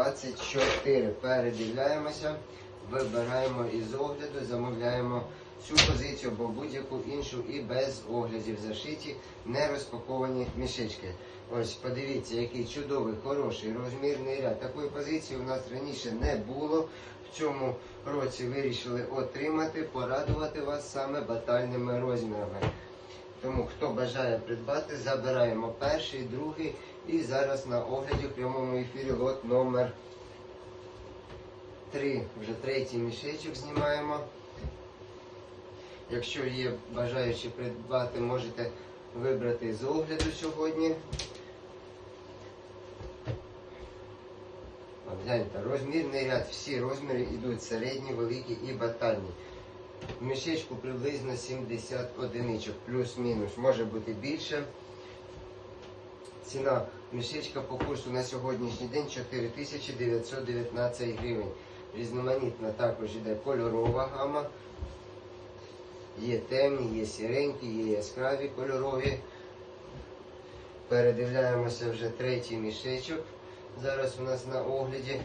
24. Передивляємося, вибираємо із огляду, замовляємо цю позицію або будь-яку іншу і без оглядів зашиті, не розпаковані мішечки. Ось подивіться, який чудовий, хороший розмірний ряд. Такої позиції у нас раніше не було. В цьому році вирішили отримати, порадувати вас саме батальними розмірами. Тому хто бажає придбати, забираємо перший, другий і зараз на огляді в прямому ефірі лот номер 3. Вже третій мішечок знімаємо. Якщо є бажаючі придбати, можете вибрати з огляду сьогодні. Гляньте, розмірний ряд, всі розміри йдуть середні, великі і батальні. В мішечку приблизно 70 одиничок, плюс-мінус, може бути більше. Ціна мішечка по курсу на сьогоднішній день 4919 гривень. Різноманітна також йде кольорова гама. Є темні, є сіренькі, є яскраві кольорові. Передивляємося вже третій мішечок. Зараз у нас на огляді.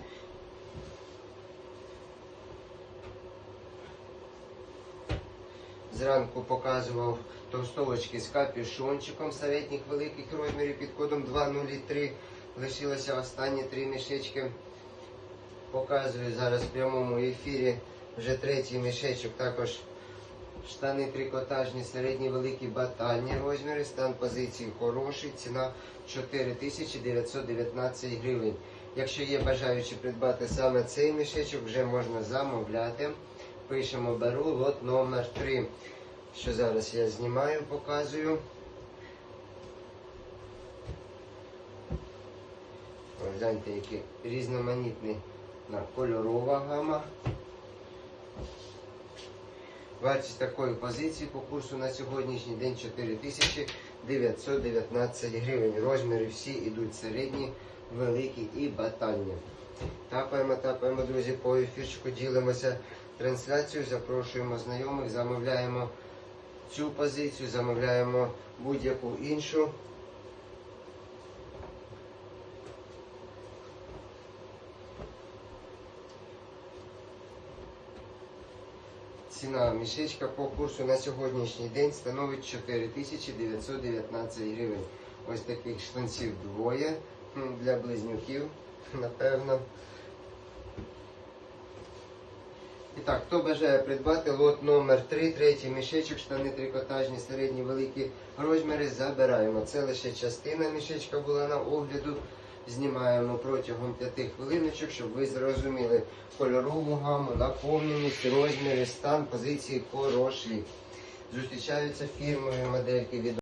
Зранку показував товстовочки з капюшончиком середніх великих розмірів під кодом 203. Лишилося останні три мішечки. Показую зараз в прямому ефірі вже третій мішечок. Також штани трикотажні, середні великі батальні розміри. Стан позиції хороший. Ціна 4919 гривень. Якщо є бажаючі придбати саме цей мішечок, вже можна замовляти. Пишемо беру лот номер 3 що зараз я знімаю, показую. Гляньте, який різноманітний на кольорова гама. Вартість такої позиції по курсу на сьогоднішній день 4919 гривень. Розміри всі йдуть середні, великі і батальні. Тапаємо, тапаємо, друзі, по ефірчику ділимося трансляцією, запрошуємо знайомих, замовляємо цю позицію, замовляємо будь-яку іншу. Ціна мішечка по курсу на сьогоднішній день становить 4919 гривень. Ось таких шланців двоє для близнюків, напевно. І так, хто бажає придбати лот номер 3, третій мішечок, штани трикотажні, середні, великі розміри, забираємо. Це лише частина мішечка була на огляду. Знімаємо протягом 5 хвилиночок, щоб ви зрозуміли кольорову гаму, наповненість, розміри, стан, позиції хороші. Зустрічаються фірмові модельки від